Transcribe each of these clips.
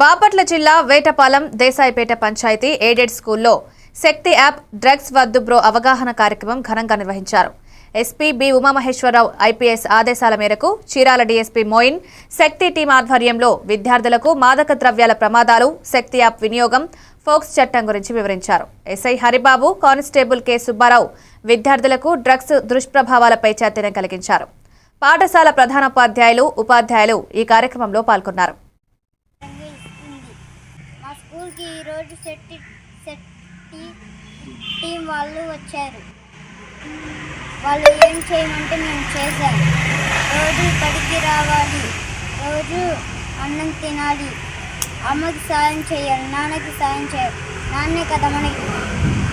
బాపట్ల జిల్లా వేటపాలెం దేశాయిపేట పంచాయతీ ఎయిడెడ్ స్కూల్లో Shakti app drugs వద్దు బ్రో అవగాహన కార్యక్రమం ఘనంగా నిర్వహించారు. ఎస్పీ బి ఉమామహేశ్వరరావు ఐపీఎస్ ఆదేశాల మేరకు చీరాల డీఎస్పీ మోయిన్ శక్తి టీం ఆధ్వర్యంలో విద్యార్థులకు మాదక ద్రవ్యాల ప్రమాదాలు శక్తి యాప్ వినియోగం ఫోక్స్ చట్టం గురించి వివరించారు. SI Haribabu constable K Subbarao విద్యార్థులకు డ్రగ్స్ దుష్ప్రభావాలపై చైతన్యం కలిగించారు. పాఠశాల ప్రధానోపాధ్యాయులు ఉపాధ్యాయులు ఈ కార్యక్రమంలో పాల్గొన్నారు. స్కూల్కి ఈరోజు సెట్ సెట్ టీం వాళ్ళు వచ్చారు. వాళ్ళు ఏం చేయమంటే మేము చేశాం. రోజు పడికి రావాలి. రోజు అన్నం తినాలి. అమ్మకి సాయం చేయాలి. నాన్నకి సాయం చేయాలి. నాన్నే కదా మనకి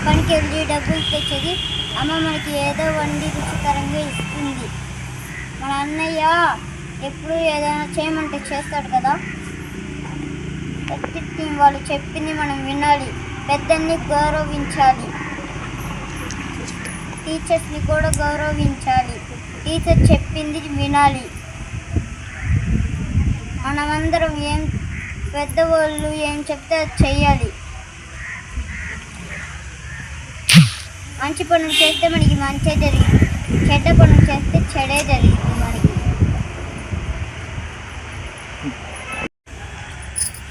పనికి వెళ్ళి డబ్బులు తెచ్చేది. అమ్మ మనకి ఏదో వండి రుచికరంగా ఇస్తుంది. మన అన్నయ్య ఎప్పుడు ఏదైనా చేయమంటే చేస్తాడు కదా. ఎత్తి వాళ్ళు చెప్పింది మనం వినాలి. పెద్దల్ని గౌరవించాలి. టీచర్స్ని కూడా గౌరవించాలి. టీచర్ చెప్పింది వినాలి. మనమందరం ఏం పెద్దవాళ్ళు ఏం చెప్తే అది చేయాలి మంచి పనులు చేస్తే మనకి మంచి జరిగింది చెడ్డ పనులు చేస్తే చెడే జరిగింది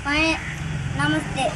前、ナムステ。